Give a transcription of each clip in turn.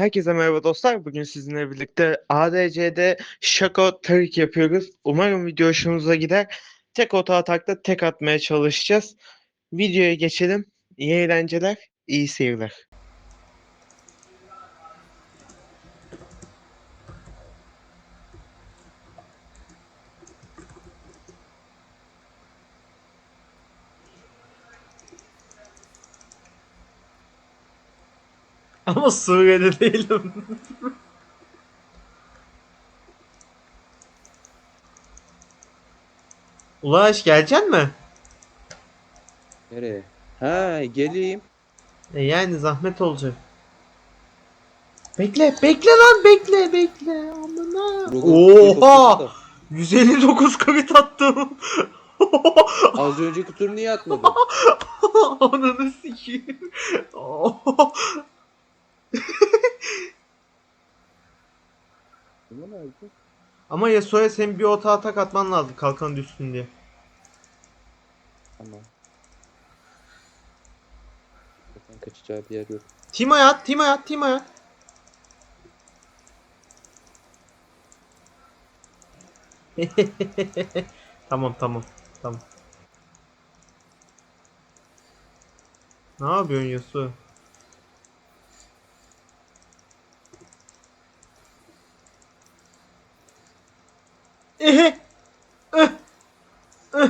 Herkese merhaba dostlar. Bugün sizinle birlikte ADC'de Shaco Tarik yapıyoruz. Umarım video hoşunuza gider. Tek oto atakta tek atmaya çalışacağız. Videoya geçelim. İyi eğlenceler, iyi seyirler. Ama Suriye'de değilim. Ulaş geleceksin mi? Nereye? Ha geleyim. E yani zahmet olacak. Bekle, bekle lan, bekle, bekle. Amına. Oha! Rogo- 159 krit attım. Az önceki tur niye atmadın? Ananı sikeyim. Ama Yasuo'ya senin bir ota atak atman lazım kalkan düşsün diye. Tamam. Zaten kaçacağı bir yer yok. Timo'ya at, Timo'ya at, Timo'ya at. tamam tamam tamam. Ne yapıyorsun Yasuo? Ehe. Eh. Eh.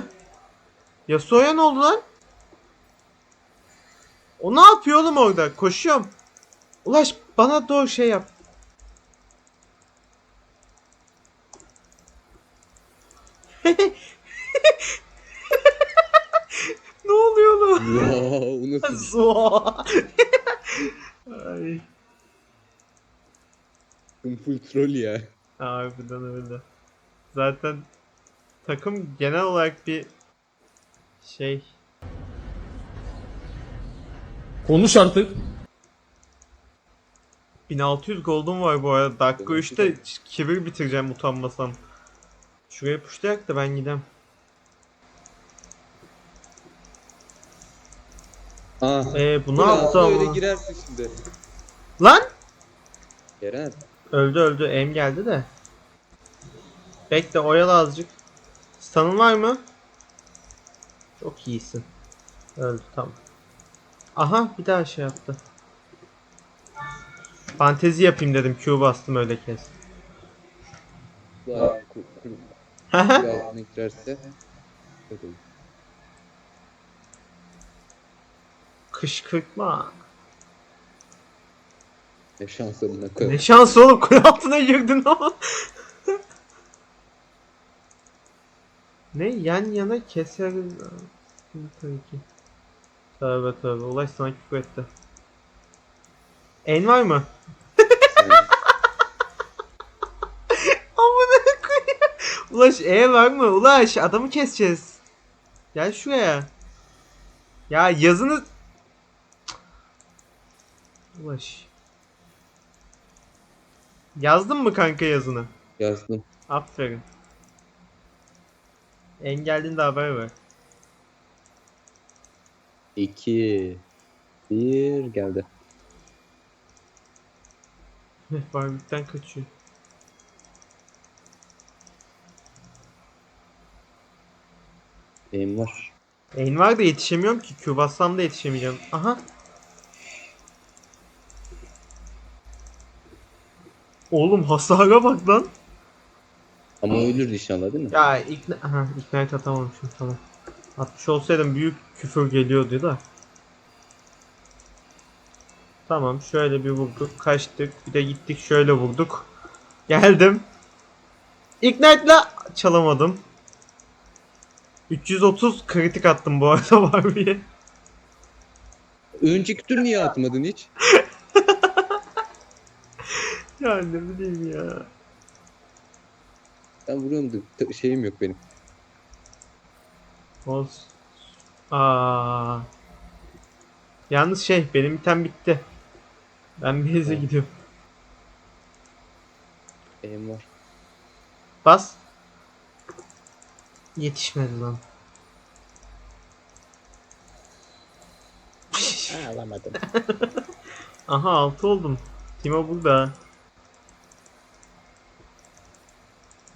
Yasuo'ya ne oldu lan? O ne yapıyor oğlum orada? Koşuyorum. Ulaş bana doğru şey yap. ne oluyor lan? Ya o nasıl? Zua. Ay. Full troll ya. Harbiden öyle. Zaten takım genel olarak bir şey Konuş artık. 1600 gold'um var bu arada. Dakika Benim 3'te kibir bitireceğim utanmasam. Şuraya puşlayak da ben gidem. Ah. Ee bu ne yaptı ne öyle ama? girersin şimdi. Lan! Eren. Öldü öldü. Em geldi de. Bekle oyalı azıcık. Stun'ın var mı? Çok iyisin. Öldü tamam. Aha bir daha şey yaptı. Fantezi yapayım dedim. Q bastım öyle kes. Daha ku- ku- Birazdan girerse. Yok olur. Kışkırtma. Ne şans amına Ne şans oğlum kule altına girdin ama. Ne yan yana keseriz. Tabii ki. Tövbe tövbe. Ulaş sana küfür etti. En var mı? Amına koyayım. Ulaş E var mı? Ulaş adamı keseceğiz. Gel şuraya. Ya yazını... Ulaş. Yazdın mı kanka yazını? Yazdım. Aferin. Engelliğinde haber ver. 2 1 geldi. Barbikten kaçıyor. Benim var. En var da yetişemiyorum ki. Q bassam da yetişemeyeceğim. Aha. Oğlum hasara bak lan. Ama ölür inşallah değil mi? Ya ikna... Aha ignite atamamışım tamam. Atmış olsaydım büyük küfür geliyordu da. Tamam şöyle bir vurduk. Kaçtık. Bir de gittik şöyle vurduk. Geldim. Ignite'la çalamadım. 330 kritik attım bu arada Barbie'ye. Önceki tur niye atmadın hiç? Ya ne bileyim ya. Ben vuruyorum da şeyim yok benim. Olsun. Aa. Yalnız şey benim item bitti. Ben heze Ha. gidiyorum. Benim var. Bas. Yetişmedi lan. alamadım. Aha 6 oldum. Timo burada.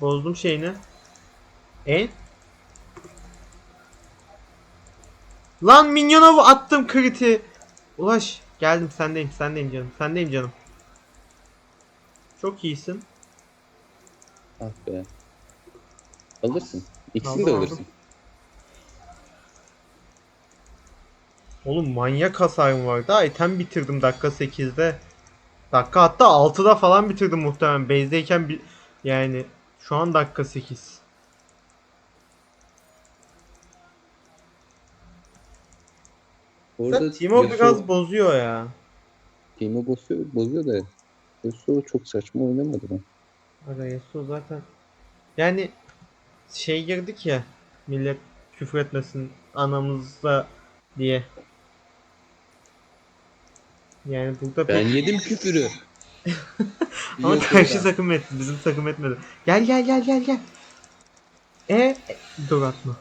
Bozdum şeyini. E? Lan minyona attım kriti. Ulaş. Geldim sendeyim sendeyim canım. Sendeyim canım. Çok iyisin. Ah be. Alırsın. İkisini Aldım, de aldım. alırsın. Oğlum manyak hasarım var. Daha item bitirdim dakika 8'de. Dakika hatta 6'da falan bitirdim muhtemelen. Base'deyken yani şu an dakika 8. Orada Timo Yasuo- biraz bozuyor ya. Timo bozuyor, bozuyor da Yasuo çok saçma oynamadı ben. Aga Yasuo zaten yani şey girdik ya millet küfür etmesin anamızda diye. Yani burada Ben pek... yedim küfürü. Ama karşı takım etti. Bizim takım etmedi. Gel gel gel gel gel. E, e dur atma.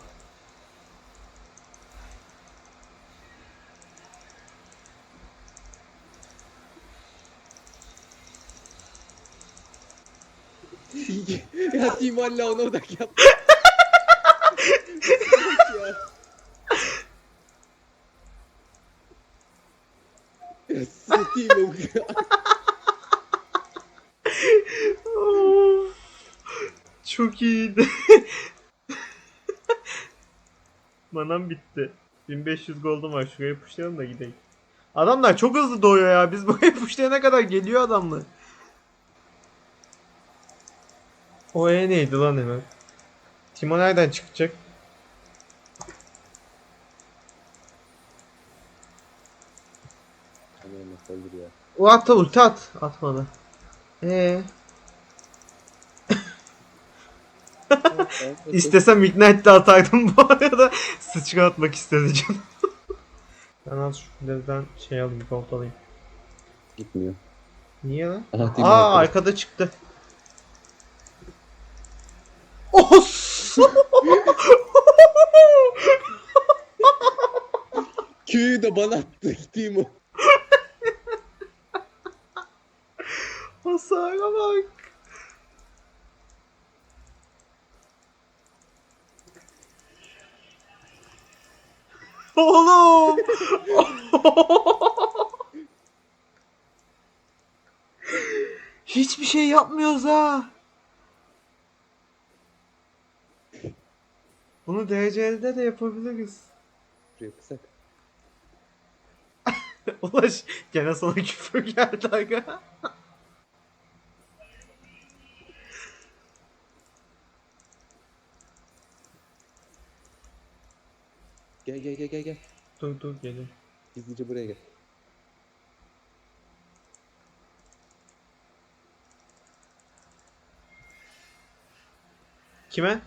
ya Timo hala ona odak yap. ya. Ya Timo. Of. İyiydi. Manam bitti. 1500 gold'um var. Şuraya pushlayalım da gidelim. Adamlar çok hızlı doğuyor ya. Biz buraya pushlayana kadar geliyor adamlar. O E neydi lan hemen? Timo nereden çıkacak? O atta ulti at. Atmadı. Eee? İstesem Ignite de atardım bu arada. Sıçra atmak istedi canım. ben az şu devden şey alayım, gold alayım. Gitmiyor. Niye lan? Aha Aa arkada. arkada çıktı. Os! Q'yu da bana attı Timo. Hasara bak. Oğlum! Hiçbir şey yapmıyoruz ha. Bunu derecelde de yapabiliriz. Kısak. Ulaş gene sana küfür geldi aga. Gel gel gel gel gel. Dur dur gelin. Gizlice buraya gel. Kime?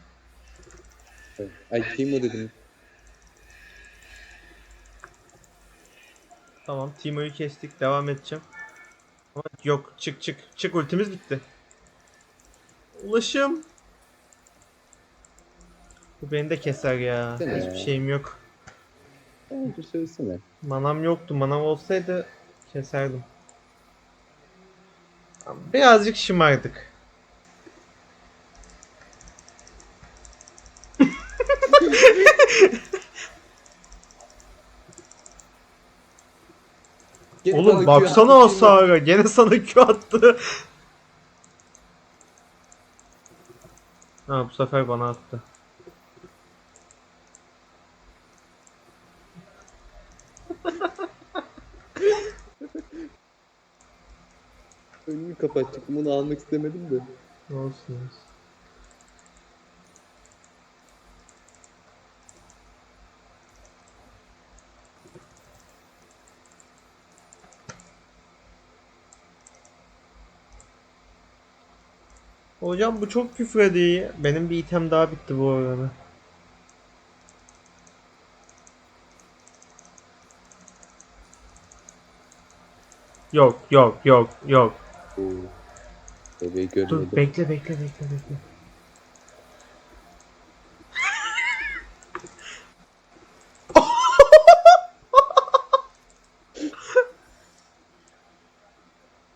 Ay Timo dedim. Tamam Timo'yu kestik devam edeceğim. Ama yok çık çık çık ultimiz bitti. Ulaşım. Bu beni de keser ya. Hiçbir şeyim yok. Bence söylesene. Manam yoktu. Manam olsaydı keserdim. Birazcık şımardık. Oğlum Q baksana attı sağa. Gene sana Q attı. Ha bu sefer bana attı. Önünü kapatacaktım. Bunu almak istemedim de. Olsun olsun. Hocam bu çok küfür ediyor. Benim bir item daha bitti bu arada. Yok yok yok yok. Bebeği Dur görmedim. bekle bekle bekle bekle.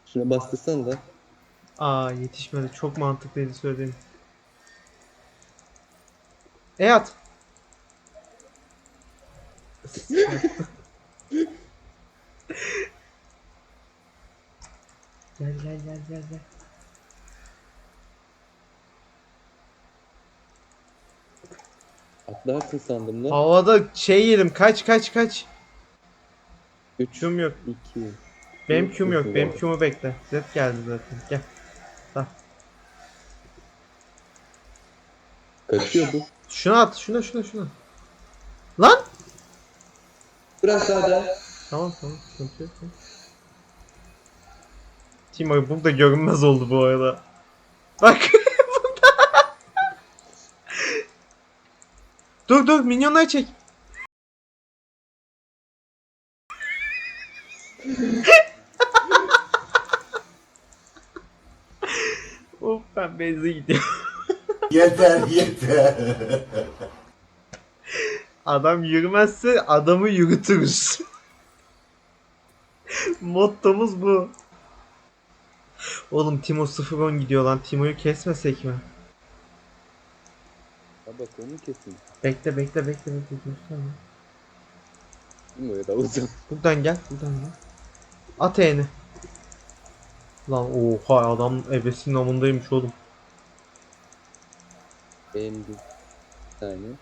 Şuna bastırsan da. Aa yetişmedi. Çok mantıklıydı söylediğin. E at. gel gel gel gel gel. Atlarsın sandım lan. Havada şey yedim. Kaç kaç kaç. 3, Q'm yok. 2. Benim Q'm yok. Benim var. Q'mu bekle. Zed geldi zaten. Gel. Kaçıyor bu. Şuna at. Şuna şuna şuna. Lan. Biraz daha da. Tamam tamam. Sıkıntı yok. Timo bu da görünmez oldu bu arada. Bak. Dur dur minyonları çek. of ben benze gidiyorum. Yeter yeter. Adam yürümezse adamı yürütürüz. Mottomuz bu. Oğlum Timo 0-10 gidiyor lan. Timo'yu kesmesek mi? Ha bak onu kesin. Bekle bekle bekle bekle. Değil mi öyle uzun? Buradan gel. Buradan gel. At eğini. Lan oha adam ebesinin amındaymış oğlum. Beğendim. Bir saniye.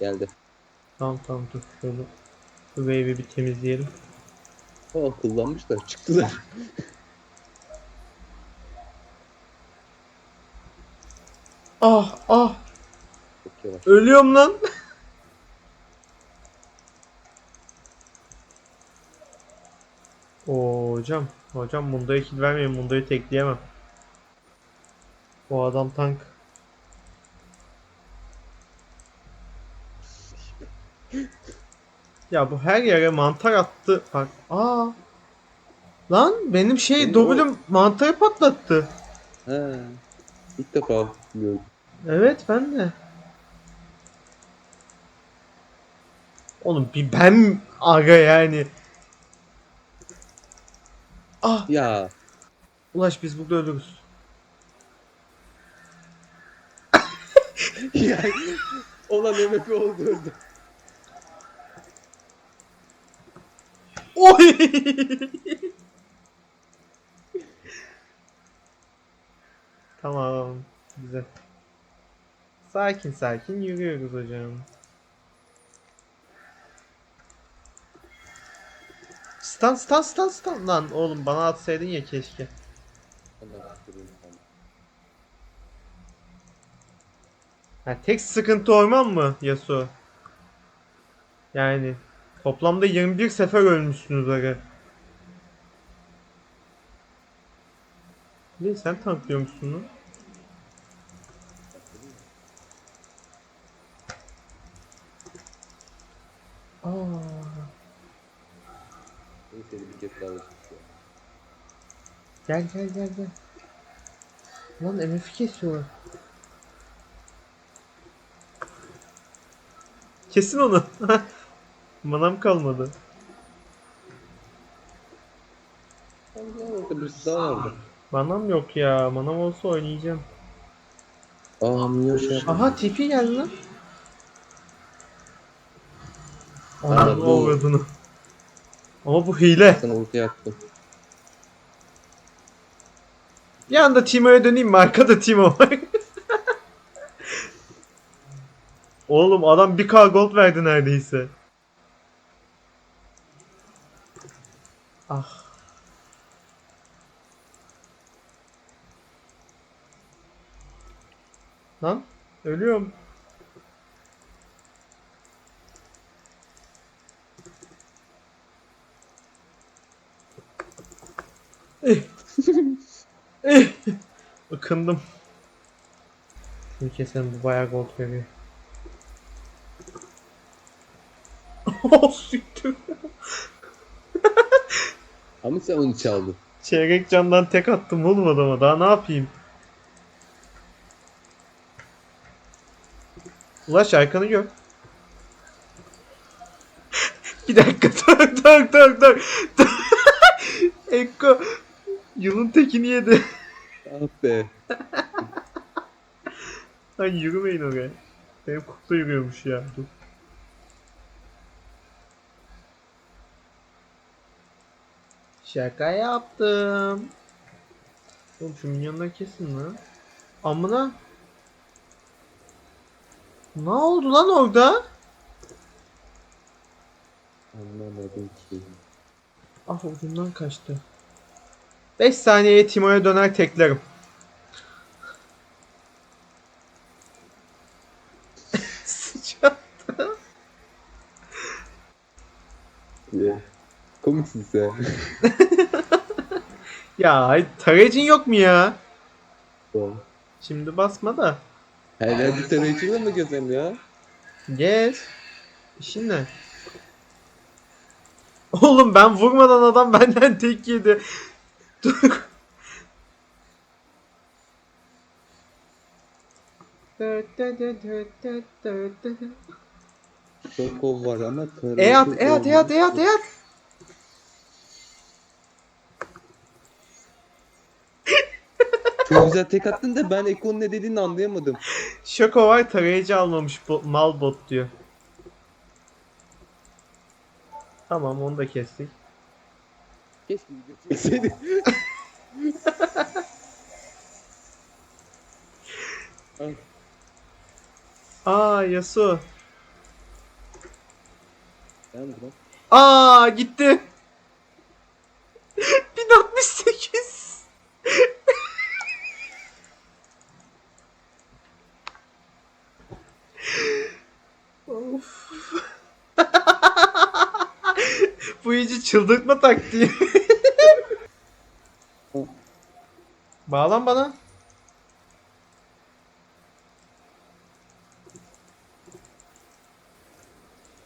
Geldi. Tamam tamam dur şöyle. Bu wave'i bir temizleyelim. Aa kullanmışlar çıktılar. Ah ah Çok yavaş. ölüyorum lan. Oo hocam. Hocam Mundo'ya kill vermeyin. Mundo'yu tekleyemem. Bu adam tank. Ya bu her yere mantar attı. Bak. Aa. Lan benim şey Benim W'm mantarı patlattı. Ha. İlk defa gördüm. Evet ben de. Oğlum bir ben aga yani. Ah Ya. Ulaş biz burada ölürüz. ya. Olan MVP oldu öldü. Oy! tamam. Güzel. Sakin sakin yürüyoruz hocam. Stun stun stun stun lan oğlum bana atsaydın ya keşke. Ha, tek sıkıntı orman mı Yasuo? Yani toplamda 21 sefer ölmüşsünüz aga. Ne sen tanklıyormuşsun lan? Aa, Neyse bir kez daha olsun. gel gel gel gel. Lan MF'i kesiyorlar. Kesin onu. Manam kalmadı. Allah orada birisi daha vardı. Manam yok ya. Manam olsa oynayacağım. Aa şey. Aha tipi geldi lan. Aa, Ananı bu- avradını. Ama bu hile. Sana ulti attım. Bir anda Timo'ya döneyim mi? Arkada Timo var. Oğlum adam 1k gold verdi neredeyse. Ah. Lan ölüyorum. Ikındım. Şunu keselim bu bayağı gold veriyor. Oh siktir. Ama sen onu çaldın. Çeyrek candan tek attım oğlum adama. Daha ne yapayım? Ulaş arkanı gör. Bir dakika dur dur dur. dur. Ekko Yılın tekini yedi. Ah be. Lan yürümeyin oraya. Benim kukla yürüyormuş ya. Dur. Şaka yaptım. Oğlum şu minyonları kesin lan. Amına. Ne oldu lan orada? Anlamadım ki. Ah ucundan kaçtı. 5 saniyeye Timo'ya döner teklerim. Sıçrattı. Ya. Komiksin sen. Ya ay, tarayıcın yok mu ya? Tamam. Şimdi basma da. Her yerde tarayıcıyla mı gezelim ya? Gez. İşin ne? Oğlum ben vurmadan adam benden tek yedi. Çok kol var ama tarayıcı E at, e at, e at, e at, e at. Çok güzel tek attın da ben Eko'nun ne dediğini anlayamadım. Şoko var tarayıcı almamış bo- mal bot diyor. Tamam onu da kestik. Keşke seni. Aa Yasuo. Ben buna Aa gitti. 1068. of. Bu iyice çıldırtma taktiği. Bağlan bana.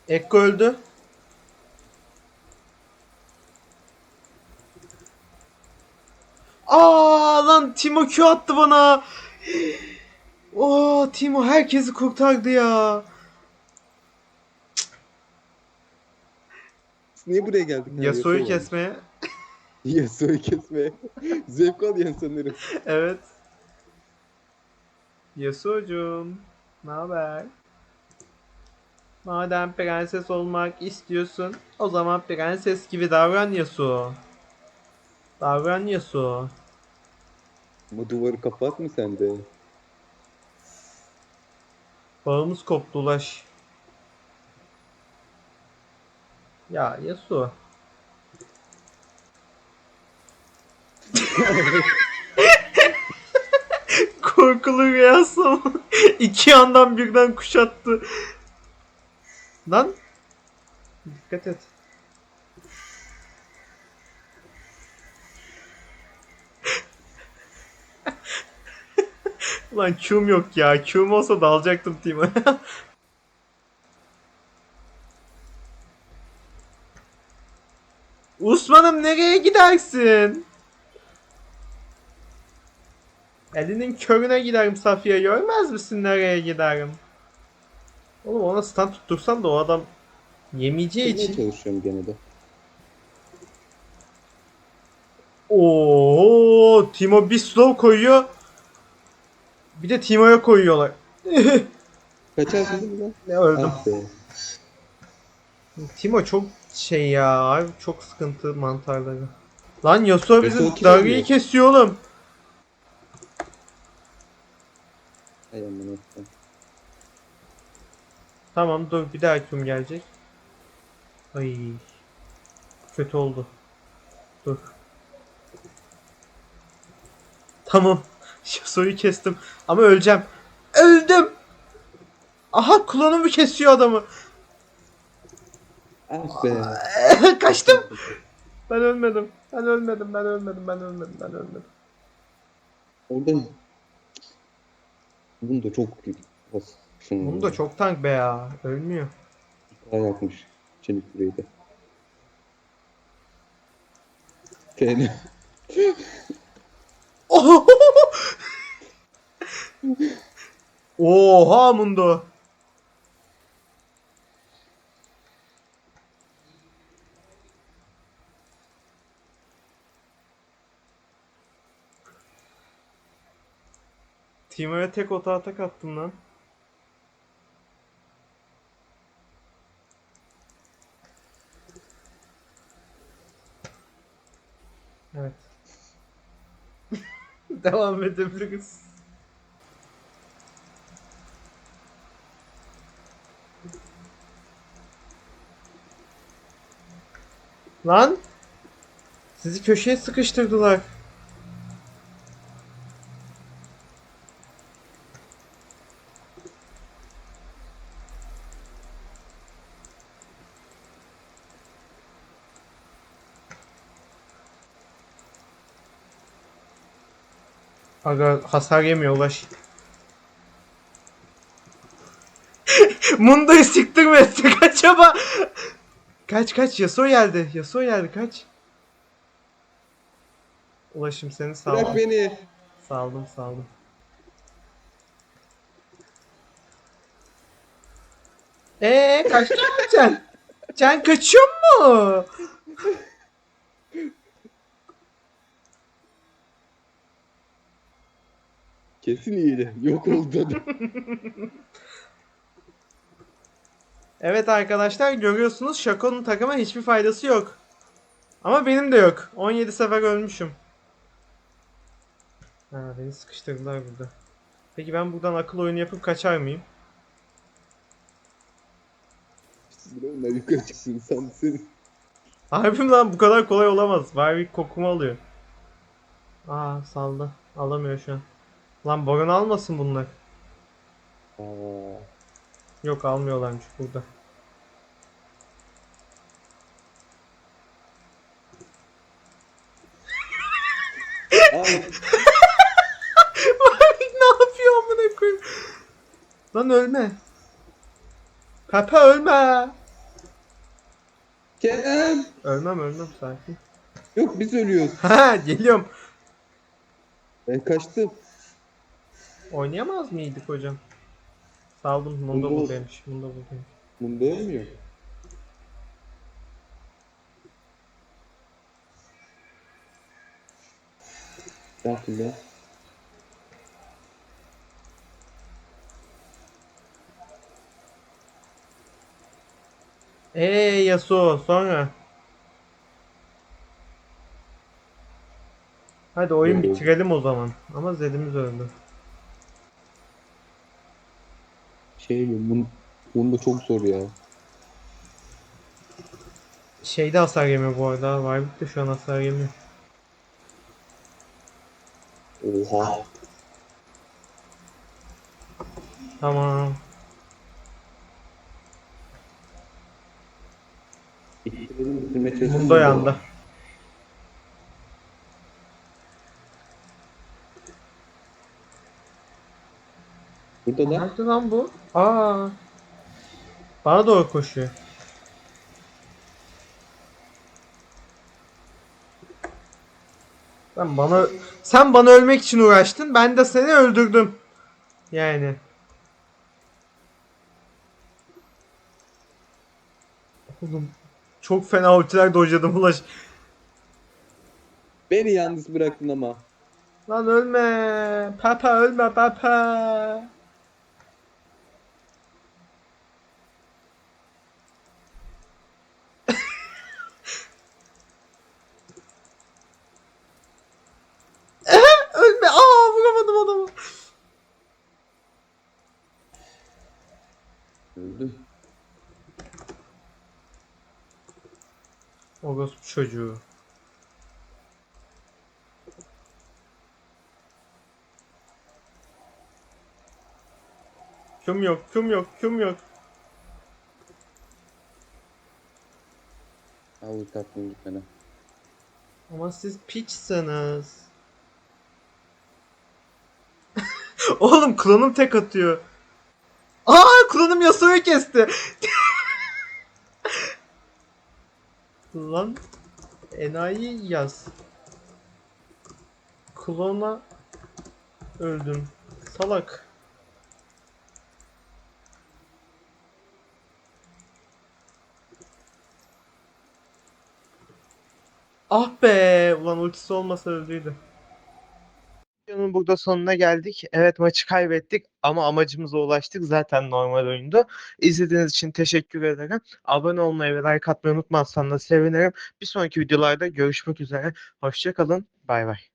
Ekko öldü. Aa lan Timo Q attı bana. Oo Timo herkesi kurtardı ya. Niye buraya geldik? ya? Yasuo'yu kesmeye. Yasuo'yu kesmeye. Zevk alıyorsun sanırım. Evet. Yasuo'cum. Ne haber? Madem prenses olmak istiyorsun, o zaman prenses gibi davran Yasuo. Davran Yasuo. Bu duvarı kapat mı sen de? Bağımız koptu ulaş. Ya Yasuo. Korkulu ama iki yandan birden kuşattı. Lan. Dikkat et. Ulan Q'm yok ya. Q'm olsa dalacaktım team'e. Osman'ım nereye gidersin? Elinin körüne giderim Safiye. Görmez misin nereye giderim? Oğlum ona stand tuttursam da o adam yemeyeceği için. çalışıyorum gene de. Oo, Timo bir slow koyuyor. Bir de Timo'ya koyuyorlar. Kaçarsın değil mi lan? Ne öldüm. Ah be. Timo çok şey ya. Abi çok sıkıntı mantarları. Lan Yasuo bizim oynuyor? kesiyor oğlum. Ay aman Allah'ım. Tamam dur bir daha kim gelecek? Ay. Kötü oldu. Dur. Tamam. Yasuo'yu kestim. Ama öleceğim. Öldüm. Aha klonumu kesiyor adamı. Ah be. Kaçtım. Ben ölmedim. Ben ölmedim. Ben ölmedim. Ben ölmedim. Ben ölmedim. Orada bunu da çok bas. Şunu Bunu da çok tank be ya. Ölmüyor. daha yakmış. Çelik burayı da. Seni. Oho! Oha Mundo. Timo'ya tek ota atak attım lan. Evet. Devam edebiliriz. Lan! Sizi köşeye sıkıştırdılar. Aga hasar yemiyor ulaş. Mundo'yu siktirme etsek acaba. Kaç kaç Yasuo geldi. Yasuo geldi kaç. Ulaşım seni Bırak saldım. beni. Saldım saldım. Eee kaçtın mı sen? Sen kaçıyor mu? Kesin iyiydi. Yok oldu. Evet arkadaşlar görüyorsunuz Shaco'nun takıma hiçbir faydası yok. Ama benim de yok. 17 sefer ölmüşüm. Ha beni sıkıştırdılar burada. Peki ben buradan akıl oyunu yapıp kaçar mıyım? Onlar yukarı çıksın. Sen sen. Harbim lan bu kadar kolay olamaz. Warwick kokumu alıyor. Aa saldı. Alamıyor şu an. Lan Baron almasın bunlar. Yok almıyorlarmış burada. Ne yapıyor amına koyayım? Lan ölme. Pepe ölme. Kerem. Ölmem ölmem sakin. Yok biz ölüyoruz. Ha geliyorum. Ben kaçtım. Oynayamaz mıydık hocam? Saldım. Mundo Mundo- buradaymış. Mundo buradaymış. Bunda ölmüyor. Sakin ya. Eee Yasuo sonra. Hadi oyun Öldü. bitirelim o zaman. Ama Zed'imiz öldü. Şey mi? Bun, bunda çok zor ya. Şeyde hasar yemiyor bu arada. Warwick de şu an hasar yemiyor. Oha. Tamam. İttirelim bitirmeye Burada da Nerede lan bu? Aa. Bana doğru koşuyor. Sen bana sen bana ölmek için uğraştın. Ben de seni öldürdüm. Yani. Oğlum çok fena ultiler dojladım ulaş. beni yalnız bıraktın ama. Lan ölme. Papa ölme papa. ölme. Aa vuramadım adamı. Öldüm. Orospu çocuğu. Küm yok, küm yok, küm yok. Ha ulti attım gitmeden. Ama siz piçsiniz. Oğlum klonum tek atıyor. Aa klonum Yasuo'yu kesti. Lan enayi yaz. Klona öldüm. Salak. Ah be! Ulan ultisi olmasa öldüydü. Videonun burada sonuna geldik. Evet maçı kaybettik ama amacımıza ulaştık. Zaten normal oyundu. İzlediğiniz için teşekkür ederim. Abone olmayı ve like atmayı unutmazsan da sevinirim. Bir sonraki videolarda görüşmek üzere. Hoşçakalın. Bay bay.